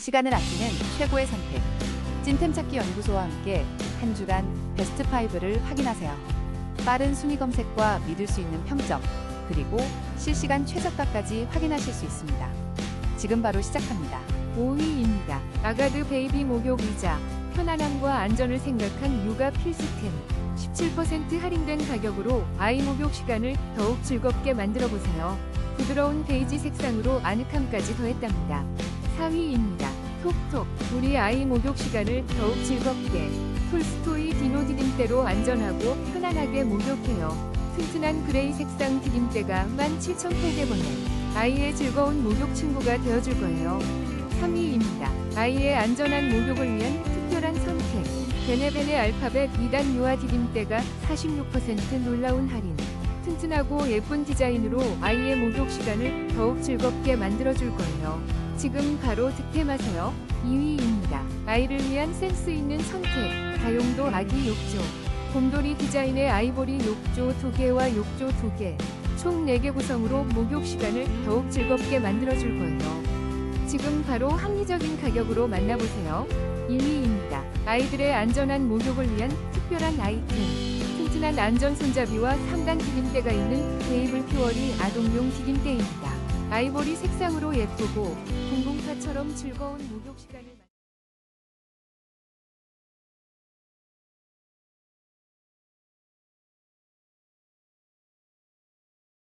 시간을 아끼는 최고의 선택. 찐템 찾기 연구소와 함께 한 주간 베스트 5를 확인하세요. 빠른 순위 검색과 믿을 수 있는 평점, 그리고 실시간 최저가까지 확인하실 수 있습니다. 지금 바로 시작합니다. 5위입니다. 아가드 베이비 목욕 의자. 편안함과 안전을 생각한 육아 필수템. 17% 할인된 가격으로 아이 목욕 시간을 더욱 즐겁게 만들어 보세요. 부드러운 베이지 색상으로 아늑함까지 더했답니다. 4위입니다. 톡톡. 우리 아이 목욕 시간을 더욱 즐겁게. 톨스토이 디노 디딤대로 안전하고 편안하게 목욕해요. 튼튼한 그레이 색상 디딤대가 17,800원에 아이의 즐거운 목욕 친구가 되어줄 거예요. 3위입니다. 아이의 안전한 목욕을 위한 특별한 선택. 베네베네 알파벳 2단 유아 디딤대가 46% 놀라운 할인. 튼튼하고 예쁜 디자인으로 아이의 목욕 시간을 더욱 즐겁게 만들어줄 거예요. 지금 바로 득템하세요. 2위입니다. 아이를 위한 센스 있는 선택. 다용도 아기 욕조. 곰돌이 디자인의 아이보리 욕조 2개와 욕조 2개. 총 4개 구성으로 목욕 시간을 더욱 즐겁게 만들어줄 거예요. 지금 바로 합리적인 가격으로 만나보세요. 1위입니다. 아이들의 안전한 목욕을 위한 특별한 아이템. 튼튼한 안전 손잡이와 3단 디딤대가 있는 베이블 퓨어리 아동용 디딤대입니다. 아이보리 색상으로 예쁘고 공공파처럼 즐거운 목욕 시간을